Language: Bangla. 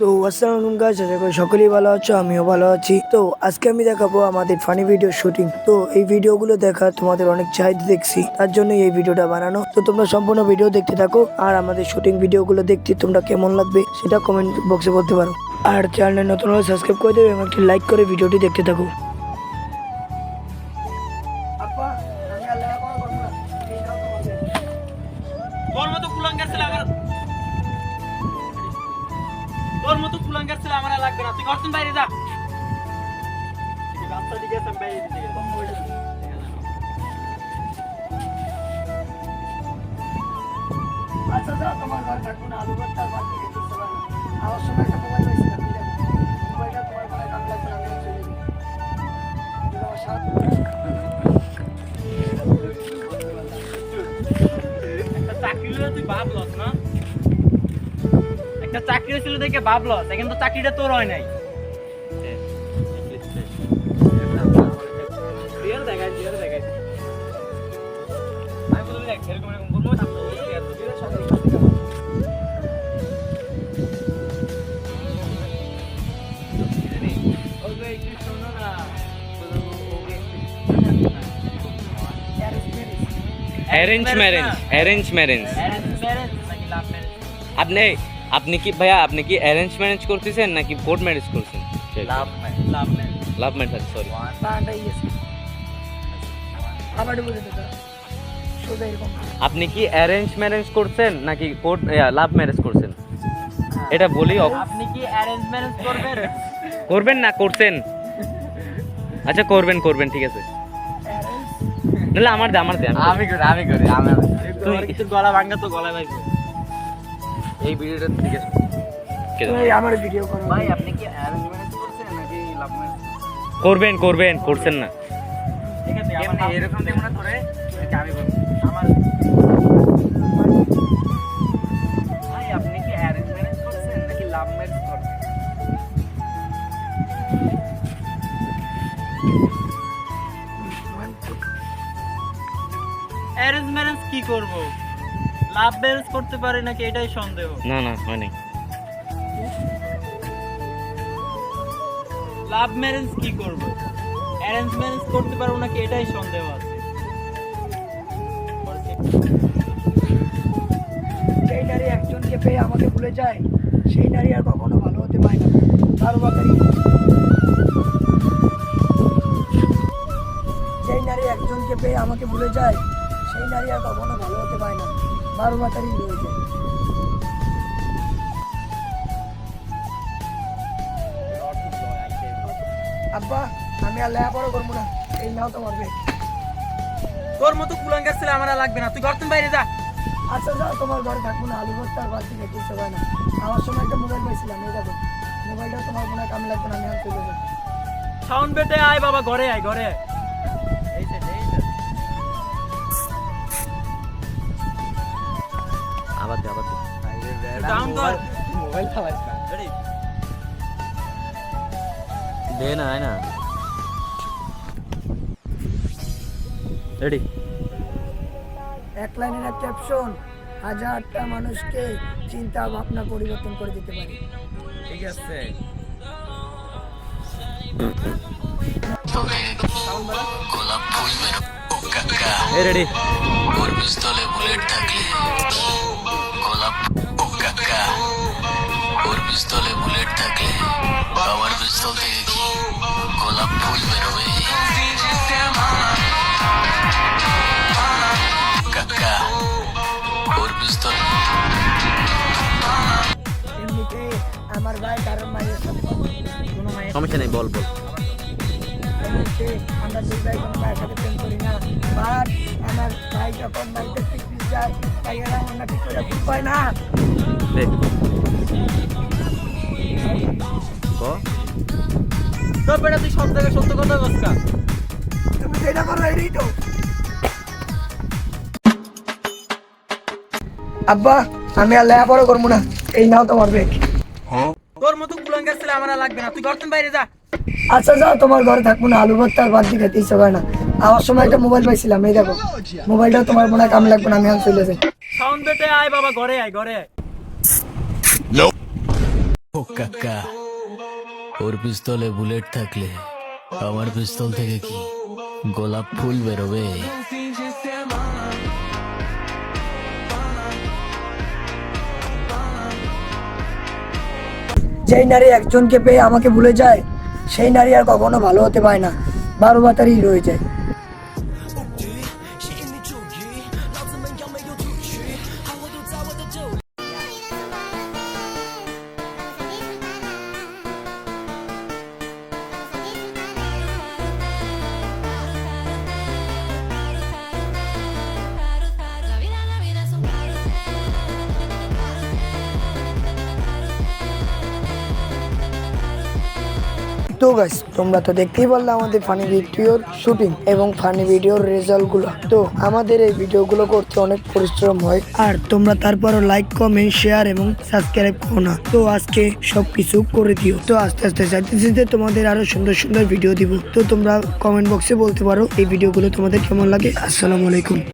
তো আসসালামু আশা করি সকলেই ভালো আছো, আমিও ভালো আছি। তো আজকে আমি দেখাবো আমাদের ফানি ভিডিও শুটিং তো এই ভিডিওগুলো দেখা তোমাদের অনেক চাহিদা দেখছি, তার জন্য এই ভিডিওটা বানানো। তো তোমরা সম্পূর্ণ ভিডিও দেখতে থাকো, আর আমাদের শুটিং ভিডিওগুলো দেখতে তোমরা কেমন লাগবে সেটা কমেন্ট বক্সে বলতে পারো। আর চ্যানেলে নতুন হলে সাবস্ক্রাইব করে দেবে এবং একটি লাইক করে ভিডিওটি দেখতে থাকো। আমার আর লাগবে না তুই করতেন বাইরে যা রাস্তা দিকে বাইরে দিকে আচ্ছা তোমার আলু ভর্তা। আমার সময় একটা চাকরি ছিল দেখে ভাবলস এখন তো চাকরিটা তোর হয় নাই। অ্যারেঞ্জ ম্যারেঞ্জ অ্যারেঞ্জ ম্যারেঞ্জ আপনি আপনি কি ভাইয়া আপনি কি অ্যারেঞ্জ ম্যারেজ করতেছেন নাকি কোর্ট ম্যারেজ করছেন? লাভ ম্যারেজ সরি বলে দিতে দাও। সোজা এরকম। আপনি কি অ্যারেঞ্জ ম্যারেজ করছেন নাকি কোর্ট লাভ ম্যারেজ করছেন? এটা বলি আপনি কি অ্যারেঞ্জ ম্যারেজ করবেন? করবেন না করছেন। আচ্ছা করবেন করবেন ঠিক আছে। নাহলে আমার দে আমার দে আমি করি আমি করি আমি তুই- কিছু গলা ভাঙা তো গলা ভাই এই ভিডিওটা ঠিক আছে। আমার ভিডিও ভাই আপনি কি অ্যারেঞ্জ ম্যারেজ করছেন নাকি লাভ ম্যারেজ করবেন করবেন করছেন না। ঠিক আছে এরকম দেখুন না তোরে আমি বলব আমার ভাই আপনি কি অ্যারেঞ্জ ম্যারেজ করছেন নাকি লাভ ম্যারেজ করছেন? অ্যারেঞ্জ ম্যারেজ কি করব? লাভ ম্যারেজ করতে পারি নাকি এটাই সন্দেহ? না না হয় নাই লাভ ম্যারেজ কি করব? অ্যারেঞ্জ ম্যারেজ করতে পারব নাকি এটাই সন্দেহ আছে? সেই নারী একজনকে পেয়ে আমাকে ভুলে যায় সেই নারী আর কখনো ভালো হতে পারে না। বারো বাকারি সেই নারী একজনকে পেয়ে আমাকে ভুলে যায় সেই নারী আর কখনো ভালো হতে পারে না। বারো বাকারি রয়ে যায়। আব্বা আমি আর লেখাপড়া করব না। এই নাও তোমার ব্যাগ তোর মতো কুলাঙ্গার ছেলে আমার লাগবে না। তুই গর্তেন বাইরে যা। আচ্ছা যাও তোমার ঘরে থাকব না। আলু ভর্তা আর দিয়ে খেতে ইচ্ছে না। আমার সময় একটা মোবাইল পাইছিলাম এই দেখো। মোবাইলটা তোমার হয় কাম লাগবে না আমি আর চলে যাব। সাউন্ড বেটে আয় বাবা ঘরে আয় ঘরে আয়। ডাউন কর মোবাইল চালাইছ না রেডি দে না আয় না রেডি এক লাইনের এক ক্যাপশন হাজারটা মানুষকে চিন্তা ভাবনা পরিবর্তন করে দিতে পারে। ঠিক আছে। এই রেডি। ওর পিস্তলে বুলেট থাকলে পিস্তলে বুলেট থাকলে আমার পিস্তল থেকে কি গোলাপ ফুল বেরোবে? কাকা ওর পিস্তল। এমনিতে আমার ভাই কারণ মায়ের। সমস্যা নেই বল বল। আমরা দুই ভাই কোনো ভাইয়ের সাথে প্রেম করি না বাট আমার ভাই যখন বাড়িতে পিকনিক যায় তাই এরা অন্য ঠিক করে পায় না। ক তোর বেটা তুই সব থেকে সত্য কথা বসকা তুমি যেটা করো এটাই তো আব্বা আমি আর লেখাপড়া করব না। এই নাও তোমার ব্যাগ তোর মতো কুলাঙ্গার ছেলে আমার লাগবে না। তুই গর্তেন বাইরে যা। আচ্ছা যাও তোমার ঘরে থাকব না। আলু ভর্তা আর ভাত দিয়ে খেতে ইচ্ছে করে না। আমার সময় একটা মোবাইল পাইছিলাম এই দেখো। মোবাইলটা তোমার মনে হয় কাম লাগবে না আমি আর চলে যাই। সাউন্ড বেটে আয় বাবা ঘরে আয় ঘরে আয়। কাকা, ওর পিস্তলে বুলেট থাকলে আমার পিস্তল থেকে কি গোলাপ ফুল বেরোবে? যেই নারী একজনকে পেয়ে আমাকে ভুলে যায়, সেই নারী আর কখনো ভালো হতে পারে না। বারো বাতারই রয়ে যায়। তো গাইস তোমরা তো দেখতেই পারলে আমাদের ফানি ভিডিওর শুটিং এবং ফানি ভিডিওর রেজাল্টগুলো তো আমাদের এই ভিডিওগুলো করতে অনেক পরিশ্রম হয়। আর তোমরা তারপরও লাইক কমেন্ট শেয়ার এবং সাবস্ক্রাইব করো না। তো আজকে সবকিছু করে দিও। তো আস্তে আস্তে, যাইতে যেতে তোমাদের আরও সুন্দর সুন্দর ভিডিও দিব। তো তোমরা কমেন্ট বক্সে বলতে পারো এই ভিডিওগুলো তোমাদের কেমন লাগে। আসসালামু আলাইকুম।